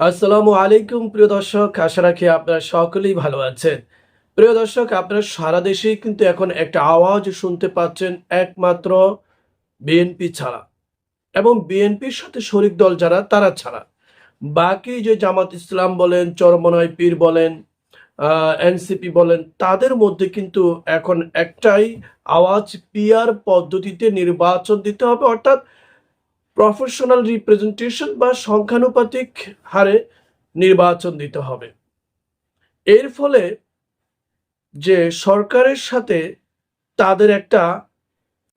আসসালামু আলাইকুম, প্রিয় দর্শক। আশা রাখি আপনারা সকলেই ভালো আছেন। প্রিয় দর্শক, আপনারা সারা দেশেই কিন্তু এখন একটা আওয়াজ শুনতে পাচ্ছেন, একমাত্র বিএনপি ছাড়া। এবং বিএনপির সাথে শরিক দল যারা, তারা ছাড়া। বাকি যে জামাত ইসলাম বলেন চরমনয় পীর বলেন এনসিপি বলেন, তাদের মধ্যে কিন্তু এখন একটাই আওয়াজ পিয়ার পদ্ধতিতে নির্বাচন দিতে হবে। অর্থাৎ প্রফেশনাল রিপ্রেজেন্টেশন বা সংখ্যানুপাতিক হারে নির্বাচন দিতে হবে। এর ফলে যে সরকারের সাথে তাদের একটা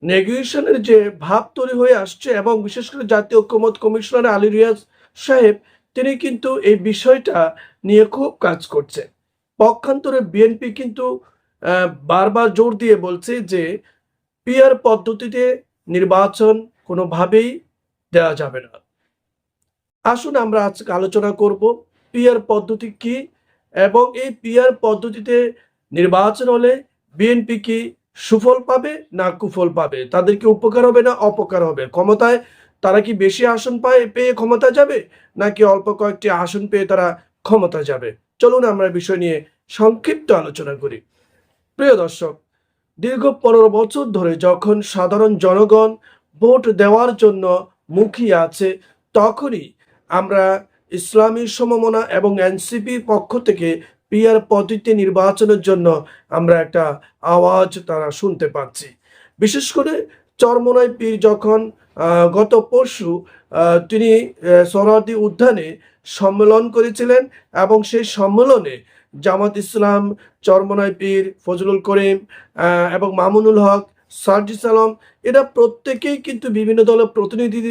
নেগোসিয়েশনের যে ভাব তৈরি হয়ে আসছে এবং বিশেষ করে জাতীয় ঐক্যমত কমিশনার আলী রিয়াজ সাহেব, তিনি কিন্তু এই বিষয়টা নিয়ে খুব কাজ করছে। পক্ষান্তরে বিএনপি কিন্তু বারবার জোর দিয়ে বলছে যে পিয়ার পদ্ধতিতে নির্বাচন কোনোভাবেই দেওয়া যাবে না। আসুন আমরা আজকে আলোচনা করব পিয়ার পদ্ধতি কি এবং এই পিয়ার পদ্ধতিতে নির্বাচন হলে বিএনপি কি সুফল পাবে না কুফল পাবে? তাদেরকে উপকার হবে না অপকার হবে? ক্ষমতায় তারা কি বেশি আসন পায়, পেয়ে ক্ষমতা যাবে? নাকি অল্প কয়েকটি আসন পেয়ে তারা ক্ষমতা যাবে? চলুন আমরা বিষয় নিয়ে সংক্ষিপ্ত আলোচনা করি। প্রিয় দর্শক, দীর্ঘ পনেরো বছর ধরে যখন সাধারণ জনগণ ভোট দেওয়ার জন্য মুখিয়ে আছে তখনই আমরা ইসলামী সমমনা এবং এনসিপির পক্ষ থেকে পিয়ার পদ্ধতি নির্বাচনের জন্য আমরা একটা আওয়াজ তারা শুনতে পাচ্ছি। বিশেষ করে চরমনাই পীর যখন গত পরশু তিনি আহ, সরহদি উদ্যানে সম্মেলন করেছিলেন এবং সেই সম্মেলনে জামাত ইসলাম চরমনাই পীর ফজলুল করিম এবং মামুনুল হক সার্জিস আলম এরা প্রত্যেকেই কিন্তু বিভিন্ন দলের প্রতিনিধি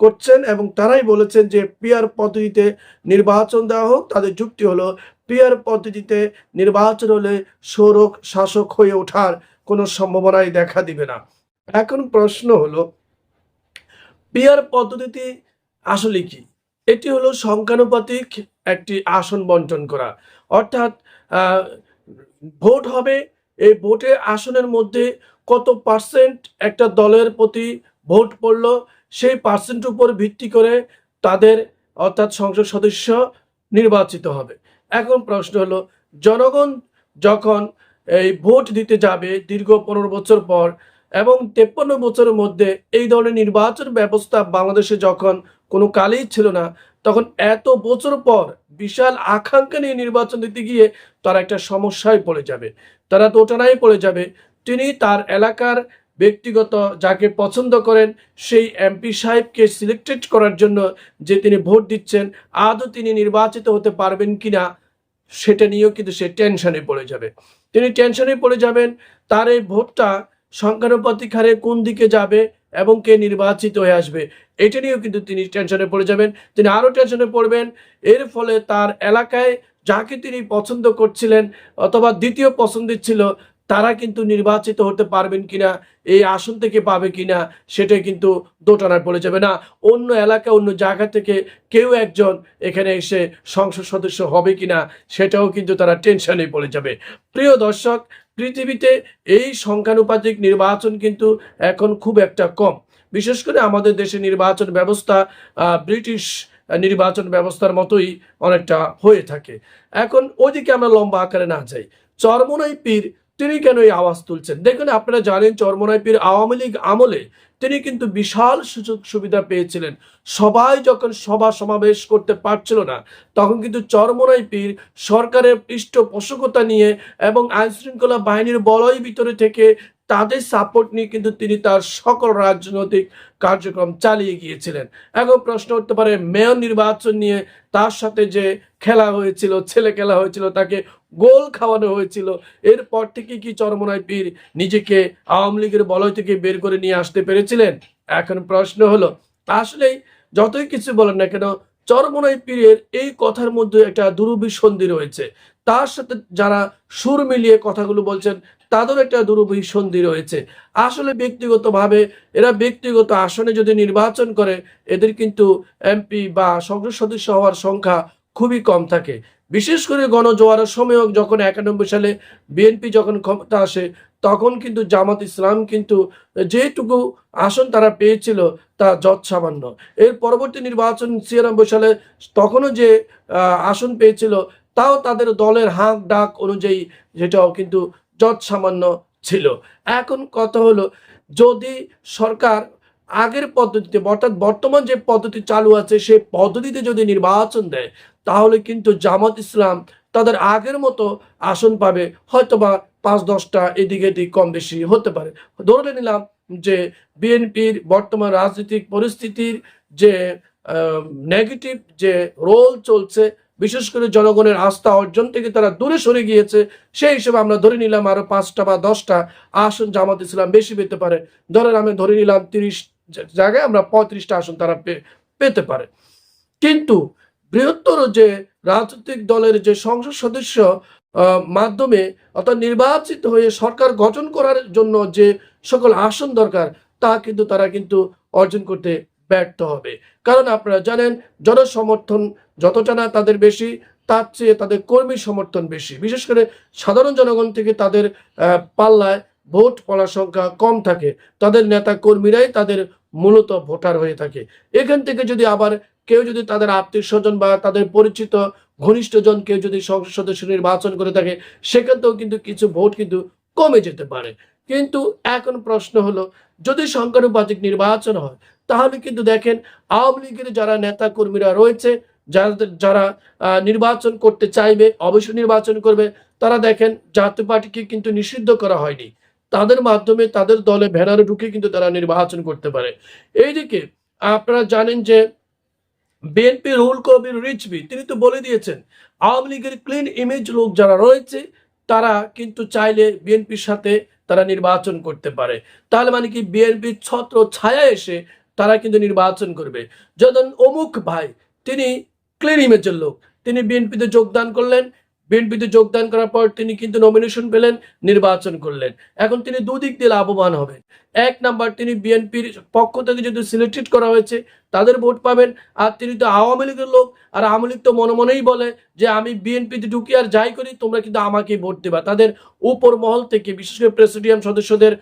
করছেন এবং তারাই বলেছেন যে পিয়ার পদ্ধতিতে নির্বাচন দেওয়া হোক, তাদের যুক্তি হলো পিয়ার পদ্ধতিতে নির্বাচন হলে সৌরক শাসক হয়ে ওঠার কোনো সম্ভাবনাই দেখা দিবে না। এখন প্রশ্ন হলো পিয়ার পদ্ধতিতে আসলে কি? এটি হলো সংখ্যানুপাতিক একটি আসন বন্টন করা। অর্থাৎ ভোট হবে, এই ভোটে আসনের মধ্যে কত পার্সেন্ট একটা দলের প্রতি ভোট পড়ল, সেই পার্সেন্ট উপর ভিত্তি করে তাদের অর্থাৎ সংসদ সদস্য নির্বাচিত হবে। এখন প্রশ্ন হলো, জনগণ যখন এই ভোট দিতে যাবে দীর্ঘ পনেরো বছর পর এবং তেপ্পান্ন বছরের মধ্যে এই ধরনের নির্বাচন ব্যবস্থা বাংলাদেশে যখন কোনো কালেই ছিল না, তখন এত বছর পর বিশাল আকাঙ্ক্ষা নিয়ে নির্বাচন দিতে গিয়ে তারা একটা সমস্যায় পড়ে যাবে। তারা দোটানায় পড়ে যাবে। তিনি তার এলাকার ব্যক্তিগত যাকে পছন্দ করেন, সেই এমপি সাহেবকে সিলেক্টেড করার জন্য যে তিনি ভোট দিচ্ছেন, আদৌ তিনি নির্বাচিত হতে পারবেন কি না সেটা নিয়েও কিন্তু সে টেনশনে পড়ে যাবে। তিনি টেনশনে পড়ে যাবেন, তার এই ভোটটা সংখ্যানুপাতিক হারে কোন দিকে যাবে এবং কে নির্বাচিত হয়ে আসবে, এটা নিয়েও কিন্তু তিনি টেনশনে পড়ে যাবেন। তিনি আরও টেনশনে পড়বেন, এর ফলে তার এলাকায় যাকে তিনি পছন্দ করছিলেন অথবা দ্বিতীয় পছন্দের ছিল তারা কিন্তু নির্বাচিত হতে পারবেন কিনা, এই আসন থেকে পাবে কিনা সেটা কিন্তু দোটানায় পড়ে যাবে। না, অন্য এলাকা, অন্য জায়গা থেকে কেউ একজন এখানে এসে সংসদ সদস্য হবে কিনা, সেটাও কিন্তু তারা টেনশনে পড়ে যাবে। প্রিয় দর্শক, পৃথিবীতে এই সংখ্যানুপাতিক নির্বাচন কিন্তু এখন খুব একটা কম। বিশেষ করে আমাদের দেশে নির্বাচন ব্যবস্থা ব্রিটিশ নির্বাচন ব্যবস্থার মতোই অনেকটা হয়ে থাকে। এখন ওইদিকে আমরা লম্বা আকারে না যাই। চরমনাই পীর তিনি কেন এই আওয়াজ তুলছেন? দেখুন, আপনারা জানেন চরমনাই পীর আওয়ামী লীগ আমলে তিনি কিন্তু বিশাল সুযোগ সুবিধা পেয়েছিলেন। সবাই যখন সভা সমাবেশ করতে পারছিল না, তখন কিন্তু চরমনাই পীর সরকারের পৃষ্ঠপোষকতা নিয়ে এবং আইন শৃঙ্খলা বাহিনীর বলয় ভিতরে থেকে তাদের সাপোর্ট নিয়ে কিন্তু তিনি তার সকল রাজনৈতিক কার্যক্রম চালিয়ে গিয়েছিলেন। এখন প্রশ্ন উঠতে পারে মেয়র নির্বাচন নিয়ে তার সাথে যে খেলা হয়েছিল ছেলে খেলা হয়েছিল, তাকে গোল খাওয়ানো হয়েছিল। এরপর থেকে কি চরমনায় পীর নিজেকে আওয়ামী লীগের বলয় থেকে বের করে নিয়ে আসতে পেরেছিলেন? এখন প্রশ্ন হলো আসলেই যতই কিছু বলেন না কেন চরমনাই পীরের এই কথার মধ্যে একটা দুরভিসন্ধি রয়েছে। তার সাথে যারা সুর মিলিয়ে কথাগুলো বলছেন তাদের একটা দুরভিসন্ধি রয়েছে। আসলে ব্যক্তিগতভাবে এরা ব্যক্তিগত আসনে যদি নির্বাচন করে, এদের কিন্তু এমপি বা সংসদ সদস্য হওয়ার সংখ্যা খুবই কম থাকে। বিশেষ করে গণজোয়ারের সময়ও যখন একানব্বই সালে বিএনপি যখন ক্ষমতা আসে, তখন কিন্তু জামাত ইসলাম কিন্তু যেটুকু আসন তারা পেয়েছিল তা যৎ সামান্য এর পরবর্তী নির্বাচন ছিয়ানব্বই সালে তখনও যে আসন পেয়েছিল, তাও তাদের দলের হাঁক ডাক অনুযায়ী যেটাও কিন্তু যৎ সামান্য ছিল। এখন কথা হলো, যদি সরকার আগের পদ্ধতিতে, অর্থাৎ বর্তমান যে পদ্ধতি চালু আছে সেই পদ্ধতিতে যদি নির্বাচন দেয়, তাহলে কিন্তু জামাত ইসলাম তাদের আগের মতো আসন পাবে। হয়তোবা পাঁচ, দশটা এদিকে এদিক কম বেশি হতে পারে। ধরে নিলাম যে বিএনপির বর্তমান রাজনৈতিক পরিস্থিতির যে নেগেটিভ যে রোল চলছে, বিশেষ করে জনগণের আস্থা অর্জন থেকে তারা দূরে সরে গিয়েছে, সেই হিসেবে আমরা ধরে নিলাম আরও পাঁচটা বা দশটা আসন জামাত ইসলাম বেশি পেতে পারে। ধরেন আমি ধরে নিলাম তিরিশ জায়গায় আমরা পঁয়ত্রিশটা আসন তারা পেতে পারে। কিন্তু বৃহত্তর যে রাজনৈতিক দলের যে সংসদ সদস্য মাধ্যমে অর্থাৎ নির্বাচিত হয়ে সরকার গঠন করার জন্য যে সকল আসন দরকার, তা কিন্তু তারা কিন্তু অর্জন করতে ব্যর্থ হবে। কারণ আপনারা জানেন, জনসমর্থন যতটা না তাদের বেশি, তার চেয়ে তাদের কর্মী সমর্থন বেশি। বিশেষ করে সাধারণ জনগণ থেকে তাদের পাল্লায় ভোট পড়ার সংখ্যা কম থাকে। তাদের নেতা কর্মীরাই তাদের মূলত ভোটার হয়ে থাকে। এখান থেকে যদি আবার কেউ যদি তাদের আত্মীয় স্বজন বা তাদের পরিচিত ঘনিষ্ঠজন কেউ যদি সংসদ সদস্য নির্বাচন করে থাকে সেখান কিন্তু কিছু ভোট কিন্তু কমে যেতে পারে। কিন্তু এখন প্রশ্ন হলো, যদি সংখ্যানুপাতিক নির্বাচন হয়, তাহলে কিন্তু দেখেন আওয়ামী লীগের যারা নেতা কর্মীরা রয়েছে যারা যারা নির্বাচন করতে চাইবে, অবশ্যই নির্বাচন করবে, তারা দেখেন জাতীয় পার্টিকে কিন্তু নিষিদ্ধ করা হয়নি। তাদের মাধ্যমে তাদের দলে ভ্যানারে ঢুকে কিন্তু তারা নির্বাচন করতে পারে। এইদিকে আপনারা জানেন যে বিএনপি রুল কবির রিচবি তিনি তো বলে দিয়েছেন, আওয়ামী লীগের ক্লিন ইমেজ লোক যারা রয়েছে, তারা কিন্তু চাইলে বিএনপির সাথে তারা নির্বাচন করতে পারে। তাহলে মানে কি বিএনপির ছত্র ছায়া এসে তারা কিন্তু নির্বাচন করবে। যখন অমুক ভাই, তিনি ক্লিন ইমেজের লোক, তিনি বিএনপিতে যোগদান করলেন বিএনপিতে যোগদান করার পর তিনি কিন্তু নমিনেশন পেলেন, নির্বাচন করলেন। এখন তিনি দুদিক দিয়ে লাভবান হবেন। এক নাম্বার তিনি বিএনপির পক্ষ থেকে যদি সিলেক্টেড করা হয়েছে, তাদের ভোট পাবেন। আর তিনি তো আওয়ামী লীগের লোক, আর আওয়ামী লীগ তো মনে মনেই বলে যে, আমি বিএনপিতে ঢুকি আর যাই করি, তোমরা কিন্তু আমাকেই ভোট দেবা। তাদের উপর মহল থেকে, বিশেষ করে প্রেসিডিয়াম সদস্যদের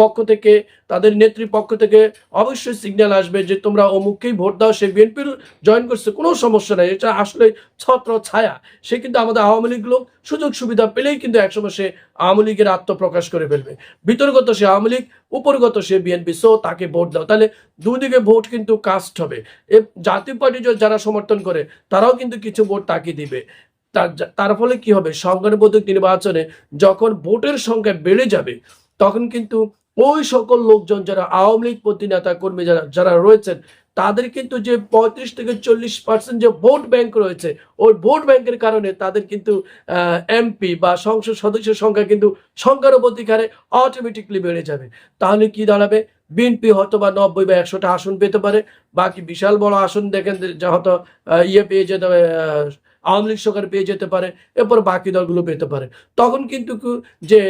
পক্ষ থেকে, তাদের নেত্রীর পক্ষ থেকে অবশ্যই সিগন্যাল আসবে যে তোমরা অমুককেই ভোট দাও, সে বিএনপির জয়েন করছে, কোনো সমস্যা নাই। এটা আসলে ছত্র ছায়া। সে কিন্তু আমাদের আওয়ামী লীগ লোক, সুযোগ সুবিধা পেলেই কিন্তু একসময় সে আওয়ামী লীগের আত্মপ্রকাশ করে ফেলবে। বিতর্গত সে আওয়ামী লীগ, উপরগত সে বিএনপি সো তাকে ভোট দাও। তাহলে দুদিকে ভোট কিন্তু কাস্ট হবে। এ জাতীয় পার্টি যারা সমর্থন করে, তারাও কিন্তু কিছু ভোট তাকে দিবে। তার তার ফলে কি হবে? সংখ্যানুপাতিক নির্বাচনে যখন ভোটের সংখ্যা বেড়ে যাবে তখন কিন্তু ওই সকল লোকজন যারা আওয়ামী লীগ প্রতি নেতা কর্মী যারা যারা রয়েছেন, তাদের কিন্তু যে পঁয়ত্রিশ থেকে চল্লিশ পার্সেন্ট যে ভোট ব্যাংক রয়েছে, ওই ভোট ব্যাংকের কারণে তাদের কিন্তু এমপি বা সংসদ সদস্যের সংখ্যা কিন্তু সংখ্যানুপাতিক হারে অটোমেটিকলি বেড়ে যাবে। তাহলে কি দাঁড়াবে? বিএনপি হয়তো বা নব্বই বা একশোটা আসন পেতে পারে, বাকি বিশাল বড় আসন দেখেন যা হয়তো ইয়ে পেয়ে যেতে হবে আওয়ামী লীগ সরকার পেয়ে যেতে পারে, এরপর বাকি দলগুলো পেতে পারে। তখন কিন্তু যে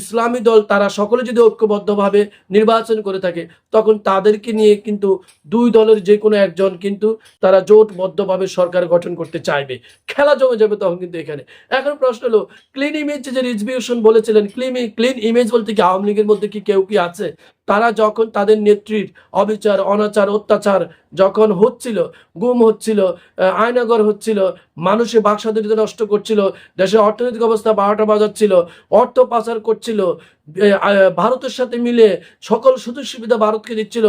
ইসলামী দল তারা সকলে যদি ঐক্যবদ্ধভাবে নির্বাচন করে থাকে, তখন তাদেরকে নিয়ে কিন্তু দুই দলের যে কোনো একজন কিন্তু তারা জোটবদ্ধভাবে সরকার গঠন করতে চাইবে। খেলা জমে যাবে তখন কিন্তু এখানে। এখন প্রশ্ন হলো ক্লিন ইমেজ যে রিজভিউশন বলেছিলেন ক্লিন ক্লিন ইমেজ বলতে কি আওয়ামী লীগের মধ্যে কি কেউ কি আছে? তারা যখন তাদের নেত্রীর অবিচার, অনাচার, অত্যাচার যখন হচ্ছিল, গুম হচ্ছিল আয়নাগর হচ্ছিল মানুষের বাক স্বাধীনতা নষ্ট করছিল, দেশের অর্থনৈতিক অবস্থা বারোটা বাজাচ্ছিল, অর্থ পাচার করছিল ভারতের সাথে মিলে সকল সুযোগ সুবিধা ভারতকে দিচ্ছিল,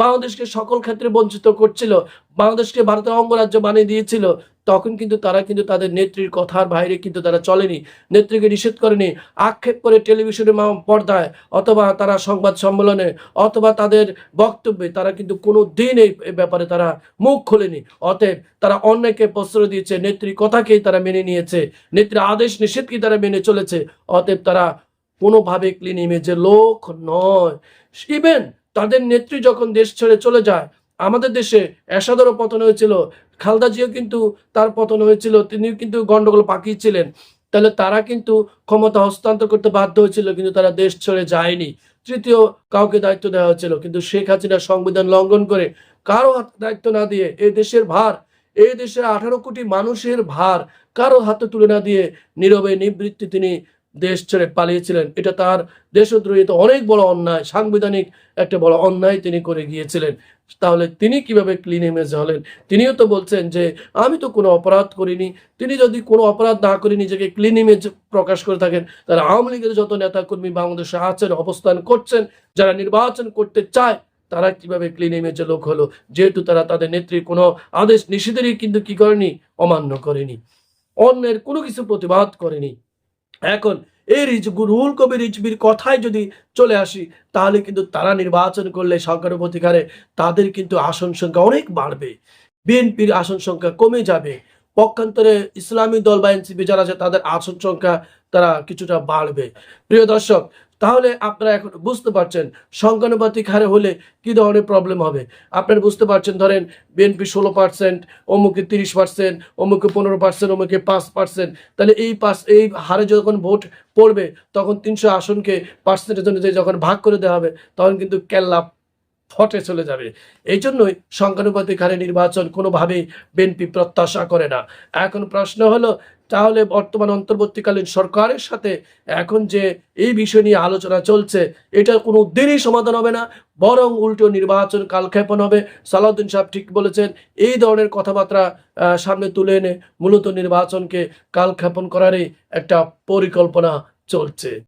বাংলাদেশকে সকল ক্ষেত্রে বঞ্চিত করছিল, বাংলাদেশকে ভারতের অঙ্গরাজ্য বানিয়ে দিয়েছিল, তখন কিন্তু তারা কিন্তু তাদের নেত্রীর কথার বাইরে কিন্তু তারা চলেনি, নেত্রীকে নিষেধ করেনি, আক্ষেপ করে টেলিভিশনের পর্দায়, অথবা তারা সংবাদ সম্মেলনে, অথবা তাদের বক্তব্যে তারা কিন্তু কোনো দিন এই ব্যাপারে তারা মুখ খোলেনি, অতএব তারা অন্যকে প্রশ্রয় দিয়েছে, নেত্রীর কথাকেই তারা মেনে নিয়েছে, নেত্রীর আদেশ নিষেধকেই তারা মেনে চলেছে, অতএব তারা কোনোভাবে ক্লিন ইমেজের লোক নয়। ইভেন তাদের নেত্রী যখন দেশ ছেড়ে চলে যায়, আমাদের দেশে এসাদরও পতন হয়েছিল, খালদা জিও কিন্তু তার পতন হয়েছিল, তিনিও কিন্তু গন্ডগোল পাকিয়েছিলেন। তাহলে তারা কিন্তু ক্ষমতা হস্তান্তর করতে বাধ্য হয়েছিল, কিন্তু তারা দেশ ছেড়ে যায়নি। তৃতীয় কাউকে দায়িত্ব দেওয়া হয়েছিল, কিন্তু শেখ হাসিনা সংবিধান লঙ্ঘন করে কারও হাতে দায়িত্ব না দিয়ে এই দেশের ভার এই দেশের আঠারো কোটি মানুষের ভার, কারও হাতে তুলে না দিয়ে নীরবে নিবৃত্তি তিনি দেশ ছেড়ে পালিয়েছিলেন। এটা তার দেশদ্রোহিত অনেক বড় অন্যায়, সাংবিধানিক একটা বড় অন্যায় তিনি করে গিয়েছিলেন। তাহলে তিনি কীভাবে ক্লিন ইমেজ হলেন? তিনিও তো বলছেন যে, আমি তো কোনো অপরাধ করিনি। তিনি যদি কোনো অপরাধ না করে নিজেকে ক্লিন ইমেজ প্রকাশ করে থাকেন, তাহলে আওয়ামী লীগের যত নেতাকর্মী বাংলাদেশে আছেন, অবস্থান করছেন, যারা নির্বাচন করতে চায়, তারা কীভাবে ক্লিন ইমেজের লোক হলো? যেহেতু তারা তাদের নেত্রীর কোনো আদেশ নিষেধেরই কিন্তু কি করেনি? অমান্য করেনি। অন্যের কোনো কিছু প্রতিবাদ করেনি। এখন এই রিচ রুহুল কবি রিজবির কথায় যদি চলে আসি, তাহলে কিন্তু তারা নির্বাচন করলে সরকারের অধিকারে তাদের কিন্তু আসন সংখ্যা অনেক বাড়বে। বিএনপির আসন সংখ্যা কমে যাবে। পক্ষান্তরে ইসলামী দল বা এনসিপি যারা আছে, তাদের আসন সংখ্যা তারা কিছুটা বাড়বে। প্রিয় দর্শক তাহলে আপনারা এখন বুঝতে পারছেন সংখ্যানুপাতিক হারে হলে কি ধরনের প্রবলেম হবে। আপনারা বুঝতে পারছেন, ধরেন বিএনপি ষোলো পার্সেন্ট অমুকে তিরিশ পার্সেন্ট অমুকে পনেরো পার্সেন্ট অমুকে পাঁচ পার্সেন্ট তাহলে এই পাঁচ, এই হারে যখন ভোট পড়বে, তখন তিনশো আসনকে পার্সেন্টের জন্য যখন ভাগ করে দেওয়া হবে, তখন কিন্তু কেল্লা ফটে চলে যাবে। এই জন্যই সংখ্যানুপাতিক হারে নির্বাচন কোনোভাবেই বিএনপি প্রত্যাশা করে না। এখন প্রশ্ন হলো, তাহলে বর্তমান অন্তর্বর্তীকালীন সরকারের সাথে এখন যে এই বিষয় নিয়ে আলোচনা চলছে এটা কোনো দিনই সমাধান হবে না, বরং উল্টো নির্বাচন কালক্ষেপণ হবে। সালাউদ্দিন সাহেব ঠিক বলেছেন, এই ধরনের কথাবার্তা সামনে তুলে এনে মূলত নির্বাচনকে কালক্ষেপণ করারই একটা পরিকল্পনা চলছে।